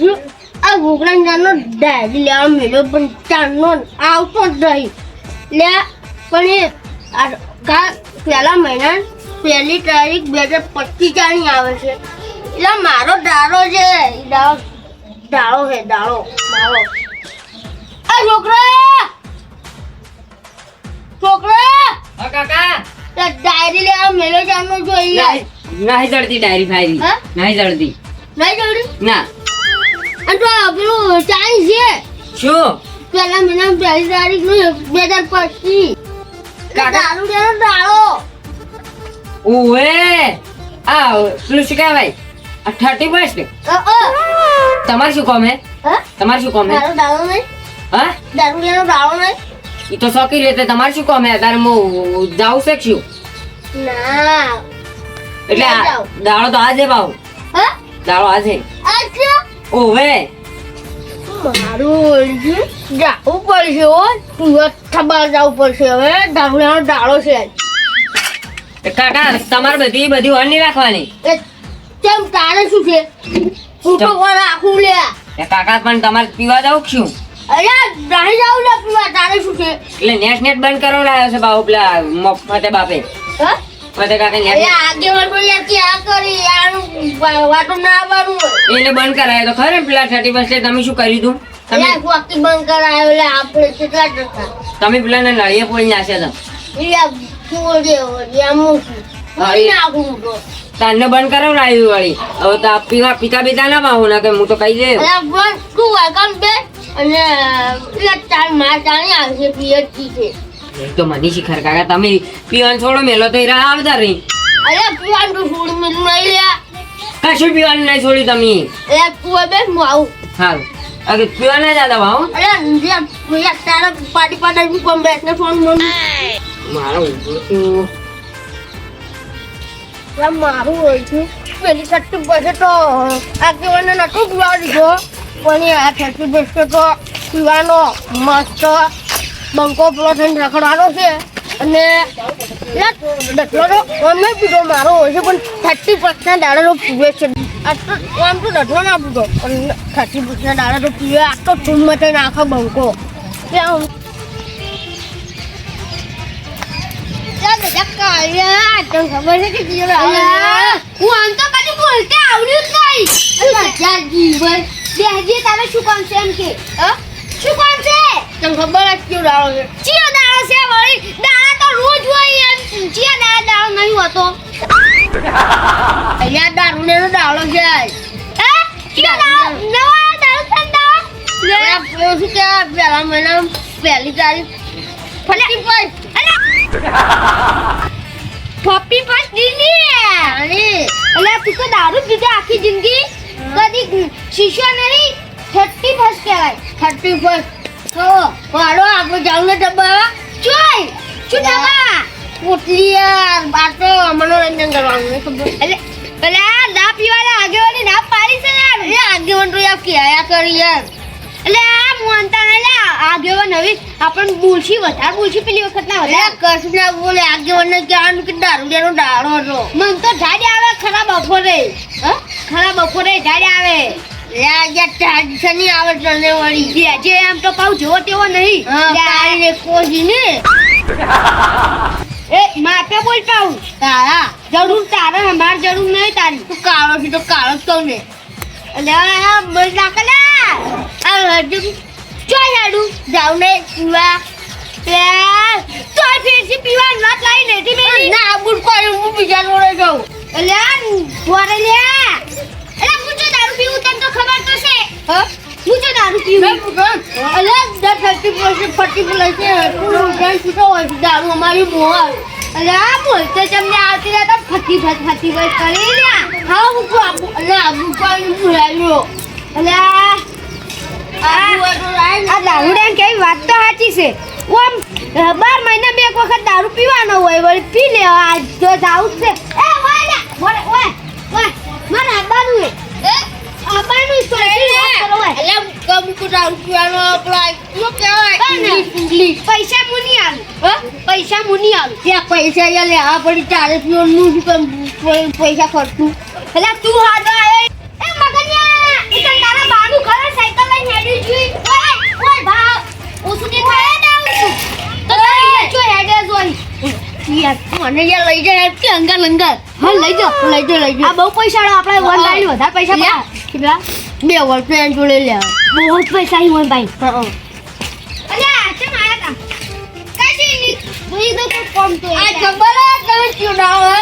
છું આ ઘોઘરા જાનો ડાયરી લેવા મેળ્યો પણ ચાંદનો આવતો જ નહીં. લે પણ એ પહેલા મહિના પહેલી તારીખ બે હજાર પચીસ ચાની આવે છે. એટલે મારો દાડો છે દાડો છે દાડો દાડો. આ છોકરા! છોકરા! હા કાકા. ડાયરી લેવા મેળ્યો ચાંદનો જોઈએ નહીં જડતી ડાયરી ફાયરી? નહીં જડતી. નહીં જોડી ના. અને તો પેલું ચાઈસ છે. શું? પહેલા મહિના પહેલી તારીખનું બે હજાર પચીસ. કાકા. દારૂ લેવાનો દાડો. ઓએ આ પેલું શું કહેવાય આ થર્ટી ફર્સ્ટ અ, અ. તમારે શું કોમ હે? તમારે શું કોમ હે? દારૂ નહીં. હા? દારૂ દાડો નહીં. એ તો શોખી લેતે તમારે શું કોમ હે? હું જાઉં છે શું? ના. એટલે દાળો તો આજે ભાવ હા? દાડો આજે. અચ્છા ઓવે. મારું જાવું પડશે હો. સુરત થબાર જવું પડશે હવે. દારૂ ડાળો છે. કાકા તમારે બધી બધી ઓન નહીં રાખવાની? કેમ તારે શું છે? હું તો કોણ રાખું લે. એ કાકા પણ તમારે પીવા જાવ છું શું? અરે નહીં જાવ ને પીવા. તારે શું છે? એટલે નેટ નેટ બંધ કરવા લાવ્યો છે બાપુ પેલા મફતે બાપે. હા? બંધ કરાયો તો ખરે પેલા થર્ટી ફર્સ્ટ તમે શું કર્યું તું? તમે બંધ કરાયો એટલે આપણે કેટલા ટકા તમે પેલા ને નળીએ પોળી નાખ્યા હતા તારને બંધ કરાવડાવ્યું વળી. હવે તો પીવા પિતા પિતા ના પાવું ના કે હું તો કહી દે તું વેલકમ બે અને એટલે તારમાં જાણી આવશે પીએચડી છે તો મને શિખર કાકા તમે પીવાનું છોડો મેલો તો હીરા આવતા રહી અરે પીવાનું તો છોડ મેલું નહીં લે. કશું પીવાનું નહીં છોડ્યું તમે. એ તું બે હું આવું. હાલ. અગે પીવા ના જતા ભાવ અરે જે પેલા તારા પાટી પાટી કોમ બેસને ફોન મને મારો ઊભો તું અરે મારું હોય છે. પેલી સટ્ટુ પાસે તો આગેવાને નતું પીવા દીધો. પણ એ આ થર્ટી બેસતો તો પીવાનો મસ્ત બંકો પેલો રખડવાનો છે. અને ડટલો અમે પીધો મારો હોય છે પણ થર્ટી પર્સન્ટ દાડા તો પીવે છે. આમ તો ડટલો ના પીધો પણ થર્ટી પર્સન્ટ દાડા તો પીવે આ તો ધૂમ મચે નાખે બંકો. ત્યાં ખબર છે કે હું આમ તો કદી બોલતે આવડ્યું જ નહીં. જીવન. બેહજી શું કામ છે એમ કે? શું કામ તને ખબર જ કેવું દાડો છે? ચિયો દાડો છે વળી? દાડા તો રોજ હોય એમ. ચિયા દાડા દાડો નહીં હોતો. અહીંયા દારૂ ને દાડો છે. હે? ચિયો દાડો? નવા દાડો છે દાડો? શું કે પહેલા મહિના પહેલી તારીખ? ફટી પર અલા. પપ્પી પર દીની અને એટલે તું તો દારૂ પીધો આખી જિંદગી. કદી શીશો નહીં થર્ટી ફર્સ્ટ કહેવાય. થર્ટી ફર્સ્ટ વાળો આપણે જાવ ને ડબ્બા ચોય શું ડબ્બા પોટલી યાર બાર તો મનોરંજન કરવાનું એટલે પેલા ના પીવાના આગેવાની ના પાડી છે યાર. એ આગેવાન તો યાર કહેયા કરી યાર. એટલે આ મોનતા ને લે આગેવાન હવે આપણ બોલશી વધારે બોલશી પેલી વખત ના વધારે. કશું ના બોલે આગેવાન ને કહેવાનું કે દારૂ લેનો દાડો હતો. મન તો જાડે આવે ખરા બપોરે. હ? ખરા બપોરે જાડે આવે. શની આવે તને વળી. ગયા જે એમ તો પાઉ જેવો તેવો નહીં. ને. કોઈ એ માપે તારા? જરૂર તારે અમાર જરૂર નહીં તારી. તું કાળો છે તો કાળો જ કહું ને. એટલે આ મજ નાખલા આ હજુ. ચોય હાડું. જાવ ને પીવા. ફેરથી પીવા નત મેલી. ના કોઈ હું બીજા જોડે જાઉં. એટલે લે. પીવું તને તો ખબર તો છે. હું? જો દારૂ પીવું એટલે દર ફેક્ટરી પર્સન્ટ ફર્ટી પ્લસ પૂરું ઉઠાણ છૂટો હોય દારૂ અમારી મોહ એટલે આ બોલતે તમને આવતી રહેતા ફટી ફટ ફટી ફટ કરી લે હા હું આપું એટલે આબુ કોઈ ભૂલાયો એટલે આ આ કેવી વાત તો સાચી છે. ઓમ બાર મહિના બે એક વખત દારૂ પીવાનો હોય વળી પી લે આજ તો જાવું છે. એ વાડા ઓય ઓય મારા તો કો દારૂ પૈસા મુની આલ. પૈસા મુની આલ. પૈસા યાર લેવા પડી ચારે પીઓન પૈસા ખર્ચું? એટલે તું મને યાર લઈ જાય કે અંગલ અંગલ. લઈ જાઓ લઈ જાઓ લઈ જાઓ બહુ પૈસા આપણે વન ગાડી વધારે પૈસા કેટલા? બે વર્ષ એમ જોડે લે બહુ જ પૈસા હી વન ભાઈ. હા અલે આ છે મારા કા કઈ ની? ભઈ તો કોઈ કોમ તો આ ખબર આ તમે ક્યો ડાવો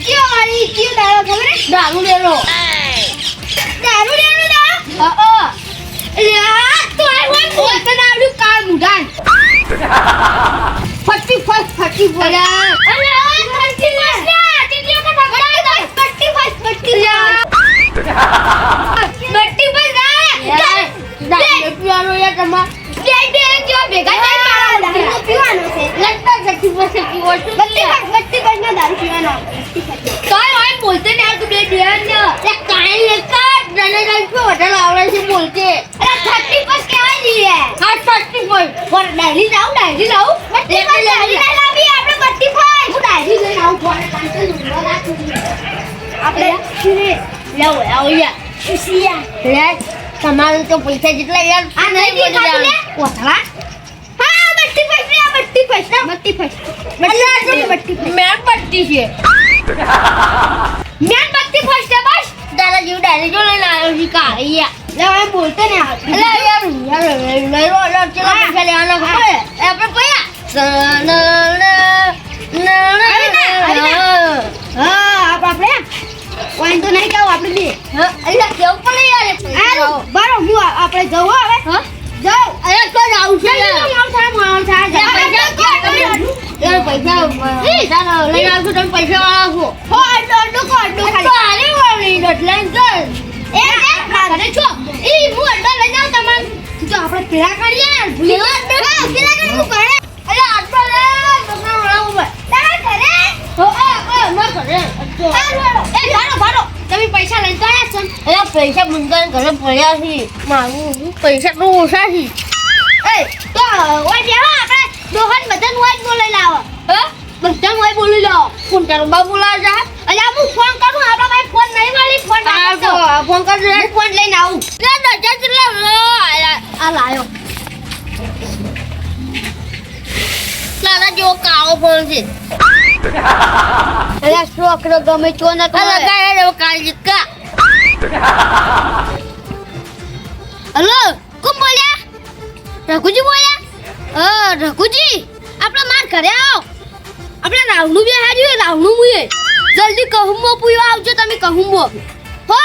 ક્યો વાળી ક્યો ડાવો ખબર હે? દારૂ લેલો. દારૂ લેલો દા હા હા. આ તો આ વન બોલતે દારૂ કાર મુઢાન ફટી ફસ ફટી ફસ અરે ફટી ફટી. ફટી ફટી દારૂ પીવાનો યાર તમાર બે બે જો ભેગા થાય મારા દારૂ પીવાનો છે. લગતા ફટી ફસ પીવો છો. ફટી ફસ ફટી ફસ ના દારૂ પીવાનો. કાઈ હોય બોલતે ને તું બે ધ્યાન ને. તે કાઈ લેકા ડને ડન પે હોટલ આવડે છે બોલતે. અરે થર્ટી ફસ કેવા જઈએ? હા થર્ટી ફસ પર ડાયરી લાવ ડાયરી લાવ. ડાયરી ના લાવી આપણે બત્તી ફસ હું ડાયરી લઈને આવું ફોન કાંતે લુંગો રાખું. આપણે લેવો આવો યાર. ખુશિયા લે. તમારું તો પૈસા જેટલા યાર આ નહીં દેખાતું લે. ઓથળા હા? બત્તી પૈસા આ બટ્ટી પૈસા. બટ્ટી પૈસા. બટ્ટી બત્તી મેં બટ્ટી છે. મેં બટ્ટી પૈસા બસ. દાદા જીવ ડાયરી જો લઈને આવ્યો છે કા અહીંયા લે હવે બોલતે ને યાર યાર લઈ લો ચલો પૈસા લેવાના ખબર આપણે પૈયા. હા આપ આપણે? વાંધો નહીં જાવ આપણે બે. અલ્યા કેવું પડે યાર બરો હું આપણે જવું હવે? જાવ અરે તો જાવું છે પૈસા પૈસા લઈ આવજો તમે પૈસા વાળા છો. હો અડો અડો કો અડો ખાલી. અરે વાળી ડટલાઈન કર એ ઘરે છો. એ હું અડો લઈ જાઉં તમાર. જો આપણે પેલા કરીએ ભૂલી પેલા કરી હું કરે અરે આટલો લે તમને વાળા ઉપર. તારા ઘરે? ના તમે પૈસા લઈ તો છો ને? પૈસા બંધાને ઘરે પડ્યા છે મારું પૈસા તો ઓછા છે એ તો ઓય બેહો આપણે દોહન બધાને ઓય બોલી લાવો ફોન કરો બા બોલાવ હું ફોન કરું આપણા ભાઈ ફોન નહીં મળી ફોન આવજો ફોન ફોન લઈને આવું આ લાયો લાલા જો કાળો ફોન અલ્યા છોકરો ગમે ચો ન કરે અલ્યા ગાય રે કાળી કા. હલો કોણ બોલ્યા? રઘુજી બોલ્યા? અ રઘુજી આપણે માર ઘરે આવો. આપણે રાવણું બી હાર્યું રાવણું મુએ. જલ્દી કહુંબો પીવા આવજો તમે કહુંબો. હો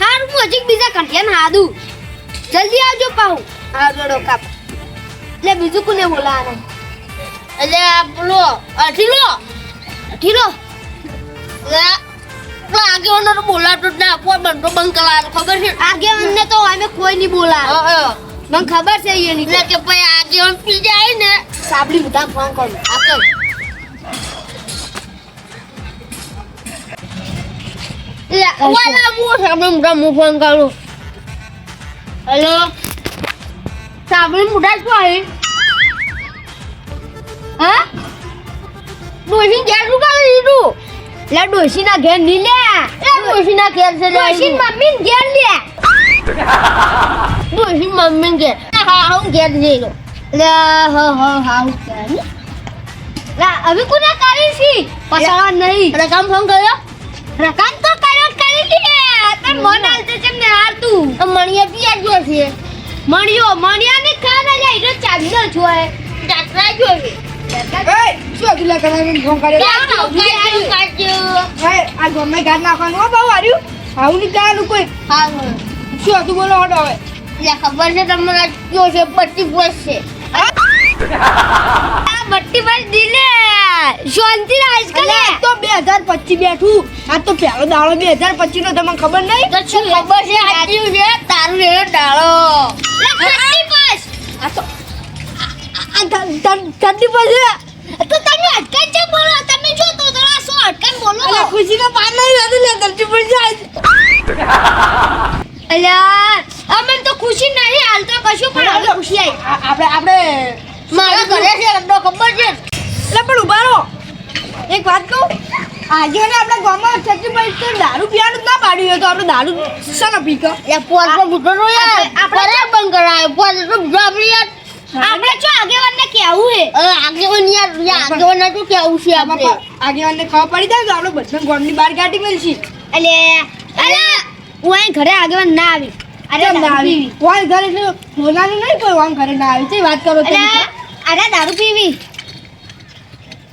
હારું હું હજી બીજા કંઠિયાને હાદું. જલ્દી આવજો પાહુ. જોડો કાપ એટલે બીજું કોને બોલાવાનું એટલે આ બોલો પેલા આગેવાનો તો બોલાતો જ ના આપો બંધો બંધ કરાવે ખબર છે? આગેવાનને તો અમે કોઈ નહીં બોલાવે મને ખબર છે એની એટલે કે ભાઈ આગેવાન પી જાય ને. સાબડી બધા ફોન કરું. હેલો? સાબડી મોટા છો હા? ડોશી ઘેર શું કરે દીધું લે ડોશી ના ઘેરની લે. લે ડોશી ના ઘેર છે ડોશી મમ્મી ઘેર લે. ડોશી મમ્મી ઘેર. હા હું ઘેર જઈ લો. લે હ હ હા હું ઘેરની. લે હવે કોને કરી છી? પસાવા નહીં. રકામ ફોન કર્યો? રકામ તો કર્યો કરી દે તો મન આલતે છે ને હાર તું તો મણિયા પીયા જો છે. મણિયો મણિયા ને ખાવા ના જાય તો ચાંદનો એ ચાકરા જોય એ શું હતું લે ફોન કર્યો આ ગમે ગાડ નાખવાનું હો બહુ હાર્યું આવું નહીં કહેવાનું કોઈ. શું હતું બોલો હવે. ખબર છે તમને કયો છે? બત્તી બસ છે. આ બસ દિલે શાંતિ રાજ તો બે હજાર પચીસ બેઠું. આ તો પહેલો દાડો બે હજાર પચીસ નો તમને ખબર નહીં? તો શું ખબર છે? આટલું છે? તારું એનો ડાળો બત્તી બસ. આ તો તો તમે અટકાઈ છે બોલો. તમે જો તો થોડા સો અટકાઈ બોલો. અલે ખુશીનો પાર નહીં રહેતું પછી અલ્યા અમને તો ખુશી નહીં હાલ તો કશું પણ હવે ખુશી આવી. આપણે આપણે મારા ઘરે છે અમને ખબર છે. એટલે પણ ઊભા રહો. એક વાત કહું? આજે ને આપણા ગામમાં ઠંડી પછી તો દારૂ પીવાનું ના પાડ્યું હોય તો આપણે દારૂ શાના પીકો એ પોર તો બુટો યાર. આપણે બંધ કરાય. પોર તો આપણી યાર. આપણે જો આગેવાનને કેવું હે. આગેવાન યાર આગેવાન તો કેવું છે આપણે? આગેવાનને ખબર પડી જાય તો આપણે બધા ગામની બહાર કાઢી મેલશી. અલે અલે અહીં ઘરે આગેવાન ના આવી. અરે ના આવી? વાન ઘરે એટલે બોલાનું નહીં કોઈ વાન ઘરે ના આવી. છે વાત કરો તમે. અરે દારૂ પીવી.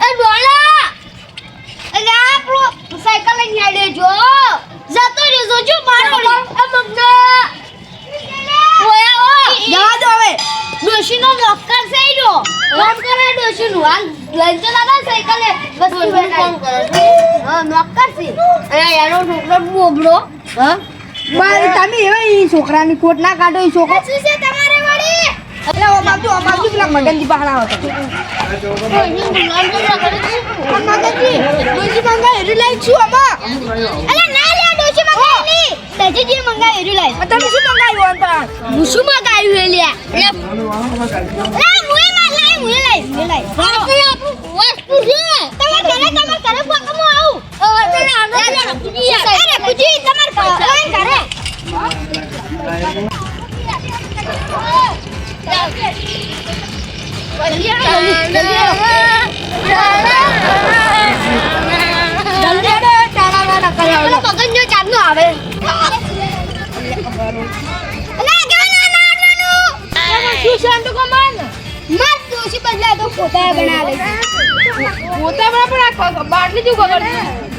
એ બોલા. અલે આપણો સાયકલ લઈને આડે જો જતો રહ્યો જો મારો આ મગના ઓયા જવા દો હવે. ડોશીનો નોકર છે ઈરો કોણ કરે ડોશીનું. હાલ લઈને તો દાદા સાયકલે બસ કોણ કરે હા નોકર છે. અરે યારો છોકરો બોબડો. હા? પણ તમે એવા છોકરાની કોટ ના કાઢો એ છોકરો. શું છે તમારે વળી. એટલે ઓ બાજુ ઓ બાજુ પેલા મગનજી બહાર આવો તો. મગનજી મંગા એરી લાઈ છું અલે ડોશી મંગાવેલી જે મંગાવી એરી લાઈ તમે શું મંગાવ્યું આમ હું શું મંગાવ્યું એ લે લે મુએ માં લાઈ મુએ લાઈ મુએ લાઈ આપણે આપણું વસ્તુ છે તમે ઘરે તમાર ઘરે પકમો આવું ઓ તને આનો કુજી અરે કુજી તમાર ઘરે ઘરે પગન જો ચાંદનો આવે નાનું શું છે આમ તો કમાન માર દોશી બદલા તો ફોટા બનાવે પોતા બરાબર આ બાટલી જેવું ખબર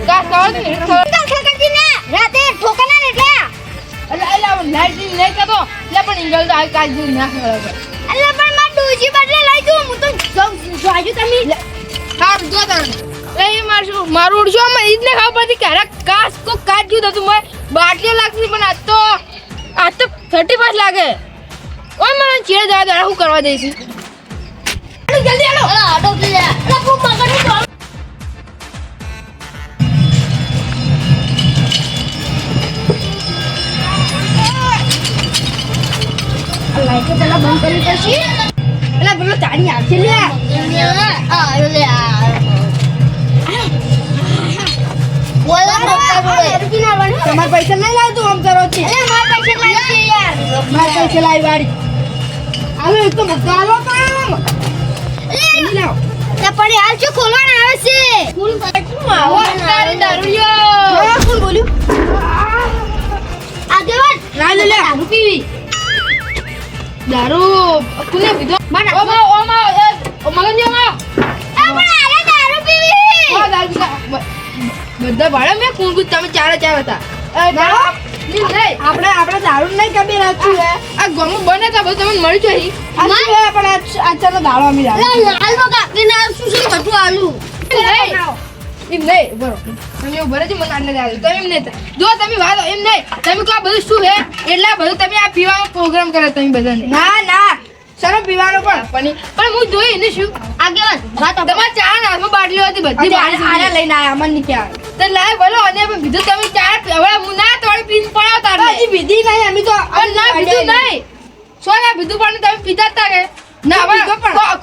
કા ખબર નહીં ખબર કાલ ખકડજી ને રાતે ઠોકના ને એટલે એટલે એટલે આવું લાઈટની નહીં કરતો એટલે પણ ઇંગલ તો આ કાજ જેવું ના ખબર અલ્લા પણ માર દોશી બદલે લઈ દઉં હું તો જોજો તમે હા જો તને એ માર શું મારું ઉડશો આમાં ઈ જ ને ખબર પડતી કે અરે કાસ કો કાજ જેવું થતું મને બાટલીઓ લાગતી પણ આજ તો આજ તો થર્ટી ફાઈવ લાગે ઓય મને ચીડે જવા દે હું કરવા દઈશું જલ્દી આલો અલા આટો લે અલા લાઈટ પેલા બંધ કરી પેલો ચાડી આવશે લે. આ લે ના પૈસા નહીં લાવતું આમ કરો છે? મારા પૈસા લાગશે યાર. મારે પૈસા લાવી વાળી. તો તો હાલ શું ખોલવાના આવે છે. ફૂલ આવો તારે દારૂડિયો. હા કોણ બોલ્યું? આગેવાન ના લે લે. દારૂ પીવી. દારૂ કોને પીધો? મને ઓ મા ઓ મા ઓ મગન જો મા આ પણ દારૂ પીવી. ઓ દારૂ બધા ભાડે મેં કુંગુ તમે ચારે ચાર હતા. એ દારૂ. આપણે આપણે દારૂ નહીં કબી રાખ્યું હે. આ ગમું બને તો બધું તમને મળી જઈ આ શું હે પણ આ આ ચાલો દારૂ અમે દારૂ લાલ બગા કે શું શું બધું આલુ? એમ નહીં બરોબર તમે એવું ભરે છે મને આટલે દારૂ તમે એમ નહીં જો તમે વાત એમ નહીં તમે કહો આ બધું શું હે એટલે બધું તમે આ પીવાનો પ્રોગ્રામ કરે તમે બધાને. ના ના. સર પીવાનો પણ. પણ પણ હું જોઈ એને શું? આગેવાન વાત તમારે ચાર હાથમાં બાટલીઓ હતી બધી બાટલી લઈને આયા અમનની ક્યાં તો લાય બોલો અને બીજું તમે ચાર હવે હું ના તોડી પીન પડાવ તાર હજી બીધી નહીં અમે તો ના નહીં. સો બીજું પણ તમે પીતા તા કે? ના હવે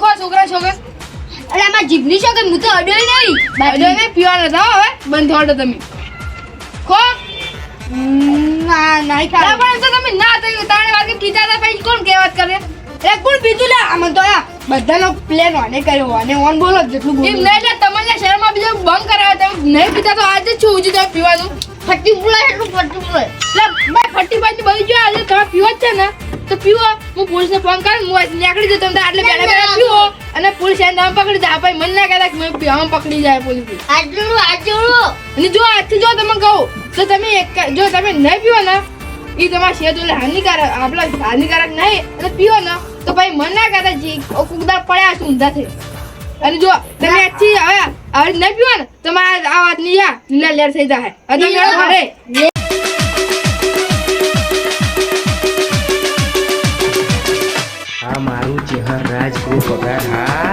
કો છોકરા છોકરા. અરે આમાં જીભની કે હું તો અડ્યો નહીં. બાજુ નહીં પીવાના હતા હવે. બંધ થોડો તમે. ખો. ના ખા પણ તો તમે ના તો તારે વાગે પીતા હતા પછી કોણ કહેવત કરે? એ કોણ પીધું લે? આમ તો આ બધાનો પ્લેન ઓને કર્યો અને ઓન બોલો જેટલું બોલો. એમ નહીં લે તમને શહેરમાં બીજો બંધ કરાવે તમે નહીં પીતા તો આજે જ છું ઉજી તમે પીવાનું. ફટી બોલાય એટલું ફટી બોલાય એટલે ભાઈ ફટી બાજી બની ગયો આજે તમે પીવો જ છે ને. તો પીવો. હું પોલીસને ફોન કર હું નીકળી જતો તમે આટલે બેઠા બેઠા પીવો. અને પોલીસ એને તમે પકડી દે. ભાઈ મને ના કહેતા કે મેં પીવામાં પકડી જાય પોલીસ આટલું આટલું અને જો આજથી જો તમે કહું તો તમે એક જો તમે નહીં પીવો ને એ તમારા શેર એટલે હાનિકારક આપણા હાનિકારક નહીં અને પીવો ને. તો ભાઈ મન ના કરતા જી કુકદાર પડ્યા છું ઊંધા થઈ. અને જો તમે આથી હવે હવે ન પીવા ને તમારે આ વાતની યા લીલા લેર થઈ જાય અને તમે ઘરે આ મારું ચહેર રાજ ગ્રુપ પગાર હા.